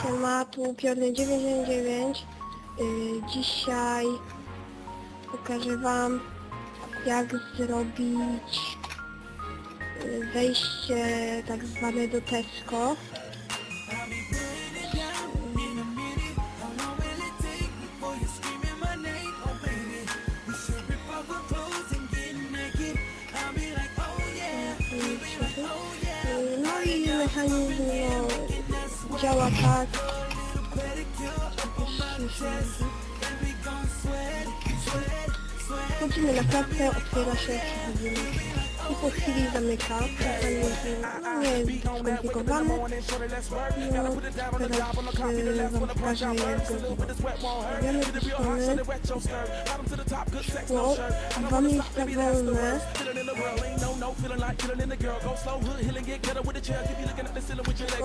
Siema, tu Piorny 999. Yy, dzisiaj pokażę wam jak zrobić yy, wejście tak zwane do Tesco. No i mechanizm no, działa tak. Wchodzimy na klatkę, otwiera się, przechodzimy. I po chwili zamyka. Mechanizm no, nie jest skomplikowany. No, teraz wam pokażę jak go do strony. Szkło, dwa miejsca wolne.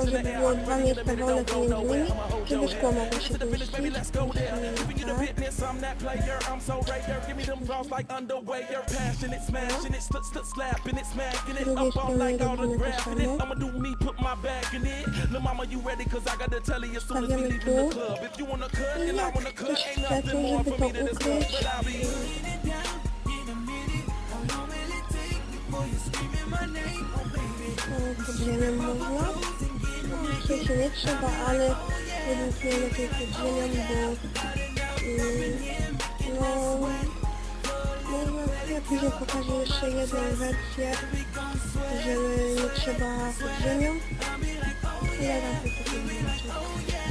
Żeby było dwa miejsca wolne pomiędzy nimi, żeby szkło mogło się pomieścić. Tak slapping it, smacking it. Up all night, all it. I'ma do me, put my bag in it. Lil' mama, you ready? Cause I got to tell you as soon as we leave the club. If you wanna cut, then I wanna cut. Ain't nothing more for me than this club, but I'll be. Podziemiam można? Oczywiście nie trzeba, ale według mnie lepiej podziemiam, bo... Yy, później pokażę jeszcze jedną wersję, że nie trzeba pod ziemią. Ja wam to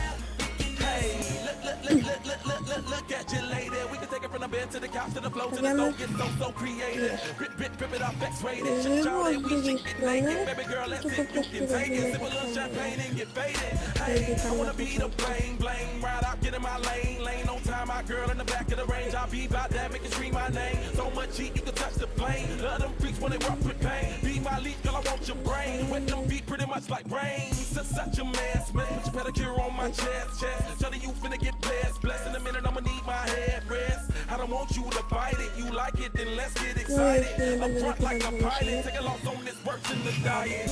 bed to the couch to the flow to the stove. Get so so creative. Rip rip rip it off X-rated. Shout it, we should get naked. Baby girl, let's it. You can take it. Sip a little champagne and get faded. Hey, I wanna be the blame, blame. Ride out, get in my lane, lane on time. My girl in the back of the range. I'll be by that, make it scream my name. So much heat, you can touch the flame. Love them freaks when they rock with pain. Be my lead, girl, I want your brain. Wet them feet pretty much like rain. Such a man, man. Put your pedicure on my chest, chest. Want you to fight it. You like it, then let's get excited. I'm front like a pilot, take a loss on this in the diet.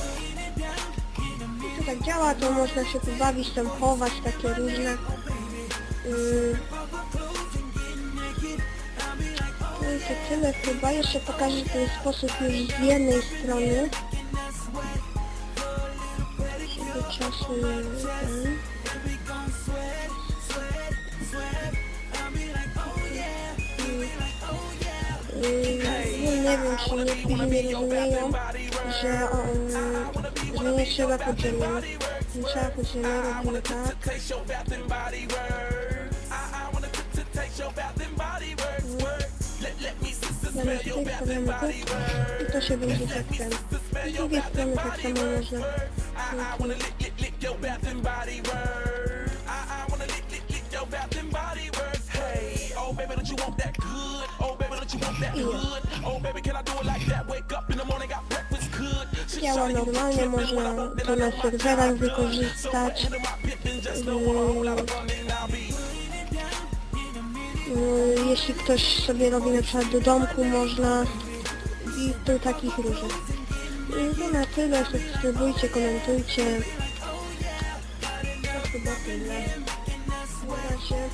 to tak działa, to można się tu bawić, tam chować, takie różne. Yy. No i to tyle chyba. Jeszcze pokażę ten sposób już z jednej strony. Czasu nie. Yy, nie wiem, czy nie rozumieją, że, on, że nie trzeba pod ziemią. Nie trzeba pod ziemią, robimy tak. Taste your bath and body words. I, I wanna t- t- taste your bath and body words. words. Let, let me s- s- Damy smell your tutaj, bath and stawiamy tu body words. i to się będzie tak ten. Z drugiej strony tak samo można. Działa you normalnie, można I to I na I serwerach wykorzystać. Yy, Jeśli ktoś sobie robi na przykład do domku, można i do takich różnych. Yy, To na tyle, subskrybujcie, komentujcie. To chyba tyle. Na razie.